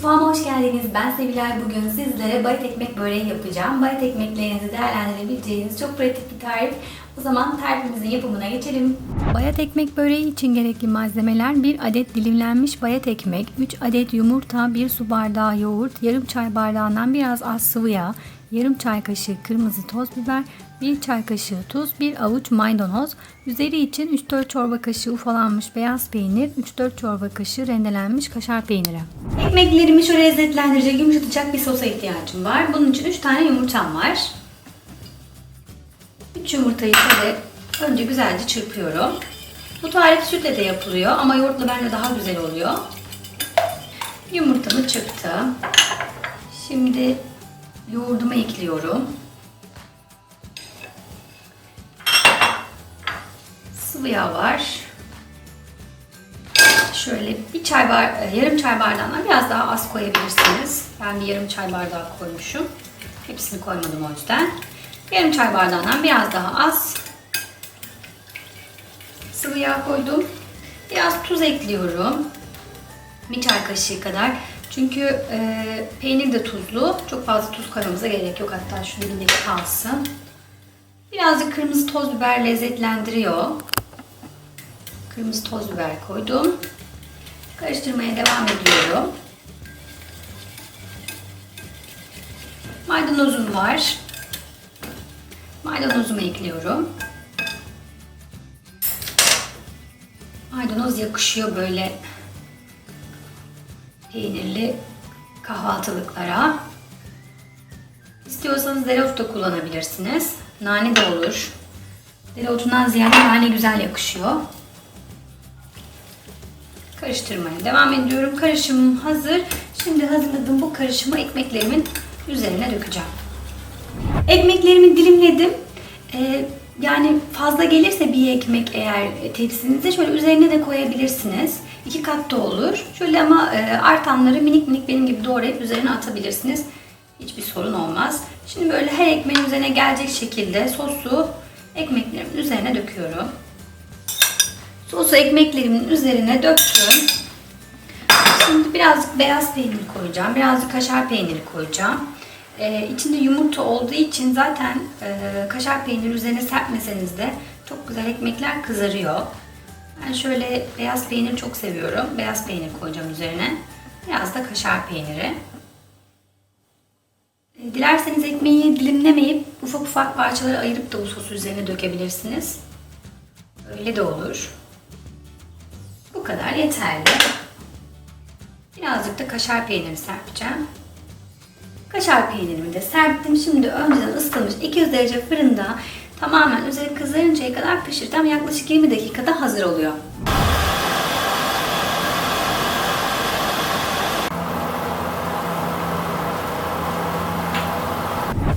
Mutfağıma hoş geldiniz. Ben Sevilay. Bugün sizlere bayat ekmek böreği yapacağım. Bayat ekmeklerinizi değerlendirebileceğiniz çok pratik bir tarif. O zaman tarifimizin yapımına geçelim. Bayat ekmek böreği için gerekli malzemeler 1 adet dilimlenmiş bayat ekmek, 3 adet yumurta, 1 su bardağı yoğurt, yarım çay bardağından biraz az sıvı yağ, yarım çay kaşığı kırmızı toz biber, 1 çay kaşığı tuz, 1 avuç maydanoz, üzeri için 3-4 çorba kaşığı ufalanmış beyaz peynir, 3-4 çorba kaşığı rendelenmiş kaşar peyniri. Ekmeklerimi şöyle lezzetlendirecek, yumuşatacak bir sosa ihtiyacım var. Bunun için 3 tane yumurtam var. 3 yumurtayı şöyle önce güzelce çırpıyorum. Bu tarif sütle de yapılıyor ama yoğurtla bence daha güzel oluyor. Yumurtamı çırptım. Şimdi yoğurdumu ekliyorum. Sıvı yağ var. Şöyle bir çay bar, yarım çay bardağından biraz daha az koyabilirsiniz. Ben bir yarım çay bardağı koymuşum. Hepsini koymadım o yüzden. Yarım çay bardağından biraz daha az sıvı yağ koydum. Biraz tuz ekliyorum. Bir çay kaşığı kadar. Çünkü e, peynir de tuzlu. Çok fazla tuz koymamıza gerek yok. Hatta şu dibindeki kalsın. Birazcık kırmızı toz biber lezzetlendiriyor. Kırmızı toz biber koydum. Karıştırmaya devam ediyorum. Maydanozum var. Maydanozumu ekliyorum. Maydanoz yakışıyor böyle peynirli kahvaltılıklara. İstiyorsanız dereotu da kullanabilirsiniz. Nane de olur. Dereotundan ziyade nane güzel yakışıyor. Karıştırmaya devam ediyorum. Karışımım hazır. Şimdi hazırladığım bu karışımı ekmeklerimin üzerine dökeceğim. Ekmeklerimi dilimledim. Ee, yani fazla gelirse bir ekmek eğer tepsinize şöyle üzerine de koyabilirsiniz. İki kat da olur. Şöyle ama e, artanları minik minik benim gibi doğrayıp üzerine atabilirsiniz. Hiçbir sorun olmaz. Şimdi böyle her ekmeğin üzerine gelecek şekilde sosu ekmeklerimin üzerine döküyorum. Sosu ekmeklerimin üzerine döktüm. Şimdi birazcık beyaz peynir koyacağım. Birazcık kaşar peyniri koyacağım. Ee, içinde yumurta olduğu için zaten e, kaşar peyniri üzerine serpmeseniz de çok güzel ekmekler kızarıyor. Ben şöyle beyaz peynir çok seviyorum. Beyaz peynir koyacağım üzerine. Biraz da kaşar peyniri. E, Dilerseniz ekmeği dilimlemeyip ufak ufak parçalara ayırıp da bu sosu üzerine dökebilirsiniz. Öyle de olur. Bu kadar yeterli. Birazcık da kaşar peyniri serpeceğim. Kaşar peynirimi de serptim. Şimdi önceden ısıtılmış 200 derece fırında tamamen üzeri kızarıncaya kadar pişirdim. Yaklaşık 20 dakikada hazır oluyor.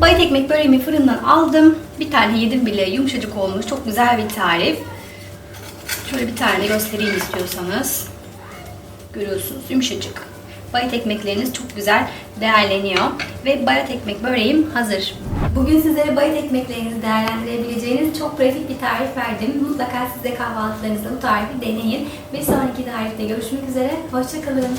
Bayat ekmek böreğimi fırından aldım. Bir tane yedim bile yumuşacık olmuş. Çok güzel bir tarif. Şöyle bir tane göstereyim istiyorsanız. Görüyorsunuz yumuşacık. Bayat ekmekleriniz çok güzel değerleniyor. Ve bayat ekmek böreğim hazır. Bugün sizlere bayat ekmeklerinizi değerlendirebileceğiniz çok pratik bir tarif verdim. Mutlaka siz de kahvaltılarınızda bu tarifi deneyin. Bir sonraki tarifte görüşmek üzere. Hoşçakalın.